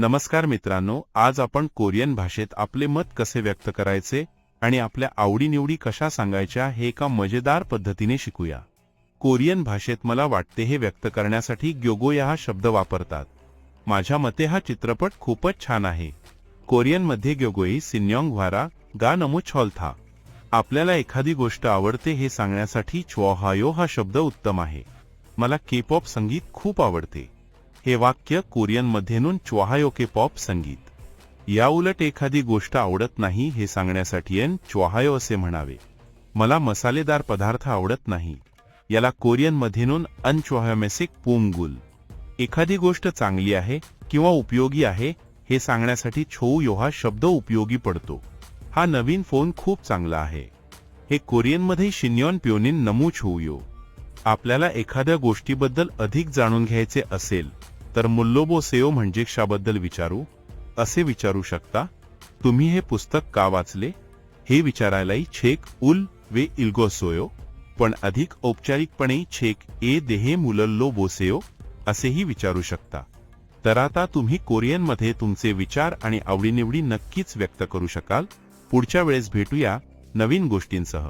नमस्कार मित्रांनो आज आपण कोरियन भाषेत आपले मत कसे व्यक्त करायचे आणि आपल्या आवडीनिवडी कशा सांगायच्या हे एका मजेदार पद्धतीने शिकूया. कोरियन भाषेत मला वाटते हे व्यक्त करण्यासाठी ग्योगोया हा शब्द वापरतात. माझ्या मते हा चित्रपट खूपच छान आहे. कोरियनमध्ये ग्योगोई सिन्योंग व्हारा गा नमो छॉलथा आपल्याला एखादी गोष्ट आवडते हे सांगण्यासाठी चोहायो हा शब्द उत्तम आहे. मला के पॉप संगीत खूप आवडते. हे वाक्य कोरियनमध्येनून च्वाहायो के पॉप संगीत. याउलट एखादी गोष्ट आवडत नाही हे सांगण्यासाठी एन च्वाहायो असे म्हणावे. मला मसालेदार पदार्थ आवडत नाही. याला कोरियनमध्येनून अनच्वाहमेसिक पुंगुल. एखादी गोष्ट चांगली आहे किंवा उपयोगी आहे हे सांगण्यासाठी छोयो हा शब्द उपयोगी पडतो. हा नवीन फोन खूप चांगला आहे. हे कोरियनमध्ये शिन्यॉन प्योनिन नमू छोयो आपल्याला एखाद्या गोष्टीबद्दल अधिक जाणून घ्यायचे असेल तर मुल्लोबो सेओ म्हणजे क्षाबद्दल विचारू? असे विचारू शकता तुम्ही हे पुस्तक का वाचले? हे विचारायलाही छेक उल वे इल्गोसोयो पण अधिक औपचारिकपणे छेक ए देहे मुलल्लो बोसेओ असेही विचारू शकता. तर आता तुम्ही कोरियनमध्ये तुमचे विचार आणि आवडीनिवडी नक्कीच व्यक्त करू शकाल. पुढच्या वेळेस भेटूया नवीन गोष्टींसह.